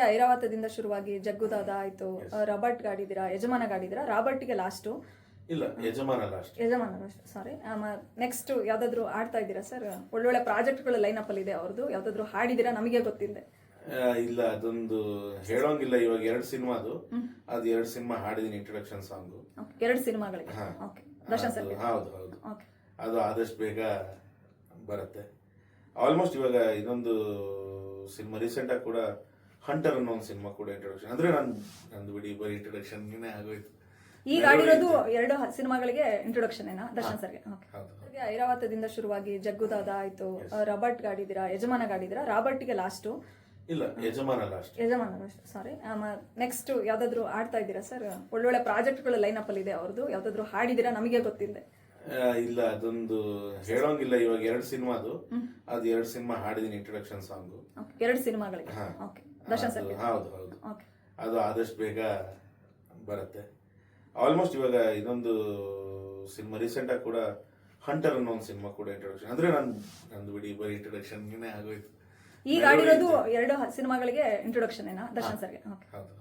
ಹಾಗೆ ಐರಾವತದಿಂದ ಶುರುವಾಗಿ ಜಗ್ಗುದಾದ ಆಯ್ತು ರಾಬರ್ಟ್ ಗಾಡಿದಿರಾ ಯಜಮಾನ ಗಾಡಿದಿರಾ ರಾಬರ್ಟ್ಗೆ ಲಾಸ್ಟು ಇಲ್ಲ ಯಜಮಾನ ಲಾಸ್ಟ್ ಯಜಮಾನ ಸಾರಿ ನೆಕ್ಸ್ಟ್ ಯಾವ್ದಾದ್ರು ಆಡ್ತಾ ಇದ್ದೀರಾ ಸರ್ ಒಳ್ಳೊಳ್ಳೆ ಪ್ರಾಜೆಕ್ಟ್ಗಳ ಲೈನ್ ಅಪ್ ಅಲ್ಲಿ ಇದೆ ಅವ್ರದ್ದು ಯಾವ್ದಾದ್ರು ಹಾಡಿದಿರಾ? ನಮಗೆ ಗೊತ್ತಿದೆ ಇಲ್ಲ ಅದೊಂದು ಹೇಳೋಂಗಿಲ್ಲ ಇವಾಗ ಎರಡು ಸಿನಿಮಾ ಅದು. ಅದು ಎರಡು ಸಿನಿಮಾ ಹಾಡಿದೀನಿ ಇಂಟ್ರೊಡಕ್ಷನ್ ಸಾಂಗ್ ಎರಡು ಸಿನಿಮಾಗಳಿಗೆ? ಓಕೆ ದರ್ಶನ್ ಸರ್ ಹೌದು ಹೌದು. ಓಕೆ ಅದು ಆದಷ್ಟು ಬೇಗ ಬರುತ್ತೆ. ಆಲ್ಮೋಸ್ಟ್ ಇವಾಗ ಇದೊಂದು ಸಿನಿಮಾ ರೀಸೆಂಟ್ ಆಗಿ ಕೂಡ ಹಂಟರ್ ಅನ್ನೋ ಒಂದು ಸಿನಿಮಾ ಕೂಡ ಇಂಟ್ರೊಡಕ್ಷನ್ ಅಂದ್ರೆ ನಾನು ನಂದು ಬಿಡಿ ಬರೀ ಇಂಟ್ರೊಡಕ್ಷನ್ ಆಗೋಯ್ತು. ಈಗ ಆಡಿರೋದು ಎರಡು ಸಿನಿಮಾಗಳಿಗೆ ಇಂಟ್ರೊಡಕ್ಷನ್ ಏನಾ? ದರ್ಶನ್ ಸರ್ಗೆ? ಐರಾವತದಿಂದ ಶುರುವಾಗಿ ಜಗ್ಗುದಾದ ಆಯ್ತು ರಾಬರ್ಟ್ ಗಾಡಿದಿರಾ ಯಜಮಾನ ಗಾಡಿದಿರಾ ರಾಬರ್ಟ್ಗೆ ಲಾಸ್ಟು ಇಲ್ಲ ಯಜಮಾನ ಲಾಸ್ಟ್ ಯಜಮಾನ ಸಾರಿ ನೆಕ್ಸ್ಟ್ ಯಾವ್ದಾದ್ರು ಆಡ್ತಾ ಇದ್ದೀರಾ ಸರ್ ಒಳ್ಳೊಳ್ಳೆ ಪ್ರಾಜೆಕ್ಟ್ಗಳ ಲೈನ್ ಅಪ್ ಅಲ್ಲಿ ಇದೆ ಅವ್ರದ್ದು ಯಾವ್ದಾದ್ರು ಹಾಡಿದಿರಾ ನಮಗೆ ಗೊತ್ತಿದೆ ಇಲ್ಲ ಅದೊಂದು ಹೇಳೋಂಗಿಲ್ಲ. ಇವಾಗ ಎರಡು ಸಿನಿಮಾ ಅದು. ಅದು ಎರಡು ಸಿನಿಮಾ ಹಾಡಿದೀನಿ ಇಂಟ್ರೊಡಕ್ಷನ್ ಸಾಂಗ್ ಎರಡು ಸಿನಿಮಾಗಳಿಗೆ ಓಕೆ ದರ್ಶನ್ ಸರ್ ಹೌದು ಹೌದು. ಓಕೆ ಅದು ಆದಷ್ಟು ಬೇಗ ಬರುತ್ತೆ. ಆಲ್ಮೋಸ್ಟ್ ಇವಾಗ ಇದೊಂದು ಸಿನಿಮಾ ರೀಸೆಂಟ್ ಆಗಿ ಕೂಡ ಹಂಟರ್ ಅನ್ನೋ ಒಂದು ಸಿನಿಮಾ ಕೂಡ ಇಂಟ್ರೊಡಕ್ಷನ್ ಅಂದ್ರೆ ನಾನು ನಂದು ಬಿಡಿ ಬರೀ ಇಂಟ್ರೊಡಕ್ಷನ್ ಆಗೋಯ್ತು. ಈಗ ಆಡಿರೋದು ಎರಡು ಸಿನಿಮಾಗಳಿಗೆ ಇಂಟ್ರೊಡಕ್ಷನ್ ಏನಾ? ದರ್ಶನ್ ಸರ್ಗೆ ಓಕೆ ಹೌದು.